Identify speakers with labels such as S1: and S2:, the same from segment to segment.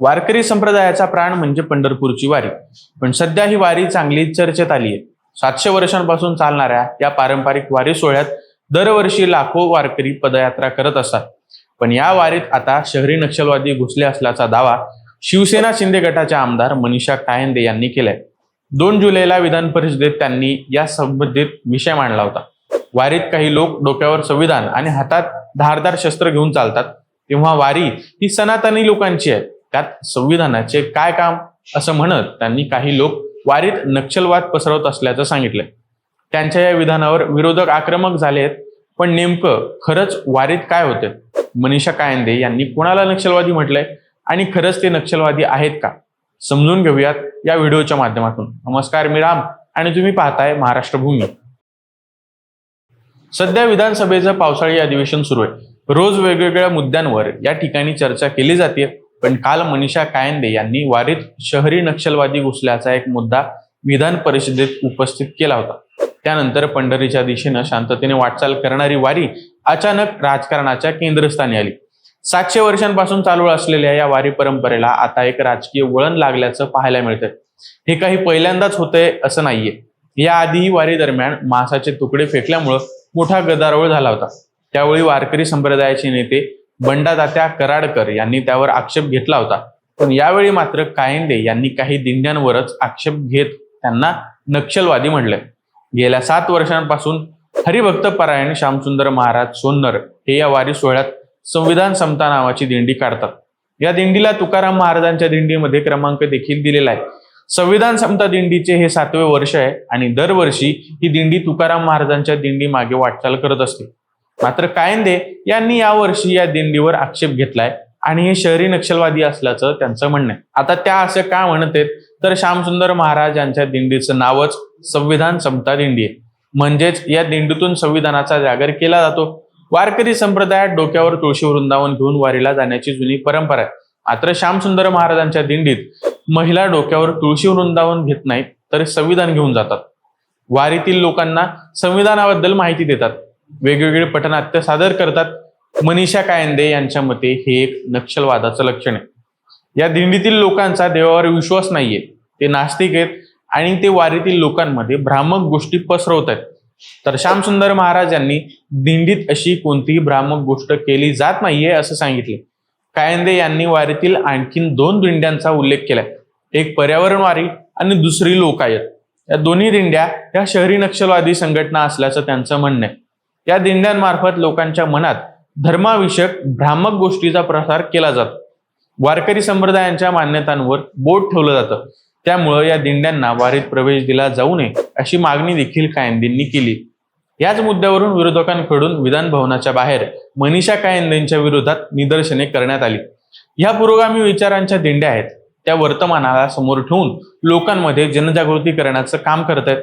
S1: वारकरी संप्रदायाचा प्राण म्हणजे पंढरपूरची वारी. पण सध्या ही वारी चांगली चर्चेत आली आहे. सातशे वर्षांपासून चालणाऱ्या या पारंपरिक वारी सोहळ्यात दरवर्षी लाखो वारकरी पदयात्रा करत असतात. पण या वारीत आता शहरी नक्षलवादी घुसले असल्याचा दावा शिवसेना शिंदे गटाच्या आमदार मनीषा कायंदे यांनी केलाय. दोन जुलैला विधान परिषदेत त्यांनी या संबंधित विषय मांडला होता. वारीत काही लोक डोक्यावर संविधान आणि हातात धारदार शस्त्र घेऊन चालतात. तेव्हा वारी ही सनातनी लोकांची आहे. त्यात संविधानाचे काय काम असं म्हणत त्यांनी काही लोक वारीत नक्षलवाद पसरवत असल्याचं सांगितलंय. त्यांच्या या विधानावर विरोधक आक्रमक झाले आहेत पण नेमकं खरंच वारीत काय होते? मनीषा कायंदे यांनी कोणाला नक्षलवादी म्हटलंय? आणि खरंच ते नक्षलवादी आहेत का? समजून घेऊयात या व्हिडिओच्या माध्यमातून. नमस्कार मी राम. आणि तुम्ही पाहताय महाराष्ट्र भूमी सध्या विधानसभेचं पावसाळी अधिवेशन सुरू आहे. रोज वेगवेगळ्या मुद्द्यांवर या ठिकाणी चर्चा केली जाते पण काल मनीषा कायंदे यांनी वारीत शहरी नक्षलवादी घुसल्याचा एक मुद्दा विधान परिषदेत उपस्थित केला होता. त्यानंतर पंढरीच्या दिशेनं शांततेने वाटचाल करणारी वारी अचानक राजकारणाच्या केंद्रस्थानी आली. सातशे वर्षांपासून चालू असलेल्या या वारी परंपरेला आता एक राजकीय वळण लागल्याचं पाहायला मिळतंय. हे काही पहिल्यांदाच होतंय असं नाहीये. याआधीही वारी दरम्यान मांसाचे तुकडे फेकल्यामुळं मोठा गदारोळ झाला होता. त्यावेळी वारकरी संप्रदायाचे नेते बंडादात्या कराडकर यांनी त्यावर आक्षेप घेतला होता. पण यावेळी मात्र कायंदे यांनी काही दिंड्यांवरच आक्षेप घेत त्यांना नक्षलवादी म्हणलंय गेल्या सात वर्षांपासून हरिभक्त परायण श्यामसुंदर महाराज सोन्नर हे या वारी सोहळ्यात संविधान समता नावाची दिंडी काढतात. या दिंडीला तुकाराम महाराजांच्या दिंडीमध्ये क्रमांक देखील दिलेला आहे. संविधान समता दिंडीचे हे सातवे वर्ष आहे आणि दरवर्षी ही दिंडी तुकाराम महाराजांच्या दिंडी मागे वाटचाल करत असते. मात्र कायंदे यांनी यावर्षी या दिंडीवर आक्षेप घेतलाय आणि हे शहरी नक्षलवादी असल्याचं त्यांचं म्हणणं आहे. आता त्या असं का म्हणत आहेत? तर श्यामसुंदर महाराज यांच्या दिंडीचं नावच संविधान समता दिंडी आहे. म्हणजेच या दिंडीतून संविधानाचा जागर केला जातो. वारकरी संप्रदायात डोक्यावर तुळशी वृंदावन घेऊन वारीला जाण्याची जुनी परंपरा आहे. मात्र श्यामसुंदर महाराजांच्या दिंडीत महिला डोक्यावर तुळशी वृंदावन घेत नाहीत तर संविधान घेऊन जातात. वारीतील लोकांना संविधानाबद्दल माहिती देतात. वेगवेगळे पटनाट्य सादर करतात. मनीषा कायंदे यांच्या मते हे एक नक्षलवादाचं लक्षण आहे. या दिंडीतील लोकांचा देवावर विश्वास नाहीये. ते नास्तिक आहेत आणि ते वारीतील लोकांमध्ये भ्रामक गोष्टी पसरवत आहेत. तर श्यामसुंदर महाराज यांनी दिंडीत अशी कोणतीही भ्रामक गोष्ट केली जात नाहीये असं सांगितले. कायंदे यांनी वारीतील आणखीन दोन दिंड्यांचा उल्लेख केलाय. एक पर्यावरण वारी आणि दुसरी लोकायत. या दोन्ही दिंड्या या शहरी नक्षलवादी संघटना असल्याचं त्यांचं म्हणणं आहे. या दिंड्यांमार्फत लोकांच्या मनात धर्माविषयक भ्रामक गोष्टीचा प्रसार केला जातो. वारकरी संप्रदायांच्या मान्यतांवर बोट ठेवलं जातं. त्यामुळं या दिंड्यांना वारीत प्रवेश दिला जाऊ नये अशी मागणी देखील कायंदेंनी केली. याच मुद्द्यावरून विरोधकांकडून विधान भवनाच्या बाहेर मनीषा कायंदेंच्या विरोधात निदर्शने करण्यात आली. ह्या पुरोगामी विचारांच्या दिंड्या आहेत. त्या वर्तमानाला समोर ठेवून लोकांमध्ये जनजागृती करण्याचं काम करत आहेत.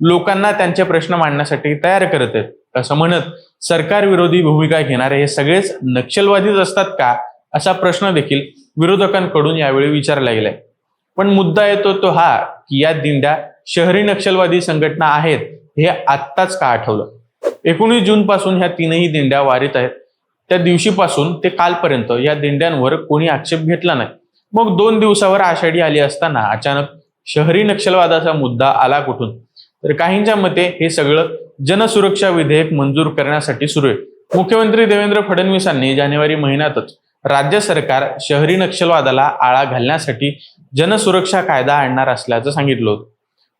S1: लोकांना त्यांचे प्रश्न मांडण्यासाठी तयार करत आहेत. असं म्हणत सरकार विरोधी भूमिका घेणारे हे सगळेच नक्षलवादीच असतात का? असा प्रश्न देखील विरोधकांकडून यावेळी विचारला गेलाय. पण मुद्दा येतो तो हा की या दिंड्या शहरी नक्षलवादी संघटना आहेत हे आत्ताच का आठवलं? एकोणीस जून पासून ह्या तीनही दिंड्या वारीत आहेत. त्या दिवशीपासून ते कालपर्यंत या दिंड्यांवर कोणी आक्षेप घेतला नाही. मग दोन दिवसावर आषाढी आली असताना अचानक शहरी नक्षलवादाचा मुद्दा आला कुठून? तर काहींच्या मते हे सगळं जनसुरक्षा विधेयक मंजूर करण्यासाठी सुरू आहे. मुख्यमंत्री देवेंद्र फडणवीसांनी जानेवारी महिन्यातच राज्य सरकार शहरी नक्षलवादाला आळा घालण्यासाठी जनसुरक्षा कायदा आणणार असल्याचं सांगितलं होतं.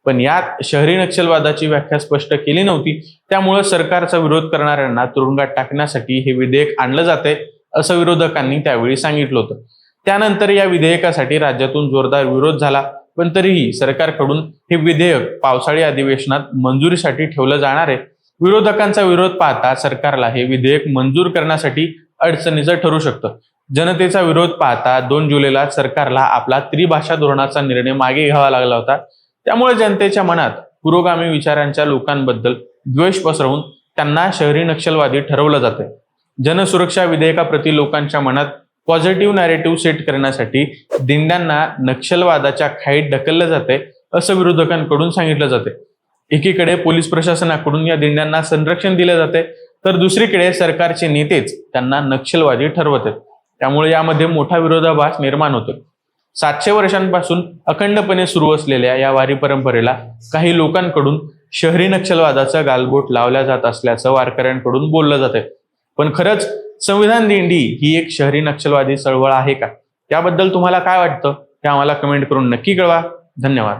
S1: पण यात शहरी नक्षलवादाची व्याख्या स्पष्ट केली नव्हती. त्यामुळे सरकारचा विरोध करणाऱ्यांना तुरुंगात टाकण्यासाठी हे विधेयक आणलं जाते असं विरोधकांनी त्यावेळी सांगितलं होतं. त्यानंतर या विधेयकासाठी राज्यातून जोरदार विरोध झाला. पण तरीही सरकारकडून हे विधेयक पावसाळी अधिवेशनात मंजुरीसाठी ठेवलं जाणार आहे. विरोधकांचा विरोध पाहता सरकारला हे विधेयक मंजूर करण्यासाठी अडचणीचं ठरू शकतं. जनतेचा विरोध पाहता दोन जुलैला सरकारला आपला त्रिभाषा धोरणाचा निर्णय मागे घ्यावा लागला होता. त्यामुळे जनतेच्या मनात पुरोगामी विचारांच्या लोकांबद्दल द्वेष पसरवून त्यांना शहरी नक्षलवादी ठरवलं जाते जनसुरक्षा विधेयकाप्रती लोकांच्या मनात पॉझिटिव्ह नॅरेटिव्ह सेट करण्यासाठी दिंड्यांना नक्षलवादाच्या खाईत ढकललं जाते असं विरोधकांकडून सांगितलं जाते एकीकडे पोलीस प्रशासनाकडून या दिंड्यांना संरक्षण दिले जाते तर दुसरीकडे सरकारचे नेतेच त्यांना नक्षलवादी ठरवत आहेत त्यामुळे यामध्ये मोठा विरोधाभास निर्माण होतो सातशे वर्षांपासून अखंडपणे सुरू असलेल्या या वारी परंपरेला काही लोकांकडून शहरी नक्षलवादाचा गालबोट लावला जात असल्याचं वारकऱ्यांकडून बोललं जात पण खरंच संविधान दिंडी ही एक शहरी नक्षलवादी चळवळ आहे का? त्याबद्दल तुम्हाला काय वाटतं? ते आम्हाला कमेंट करून नक्की कळवा. धन्यवाद.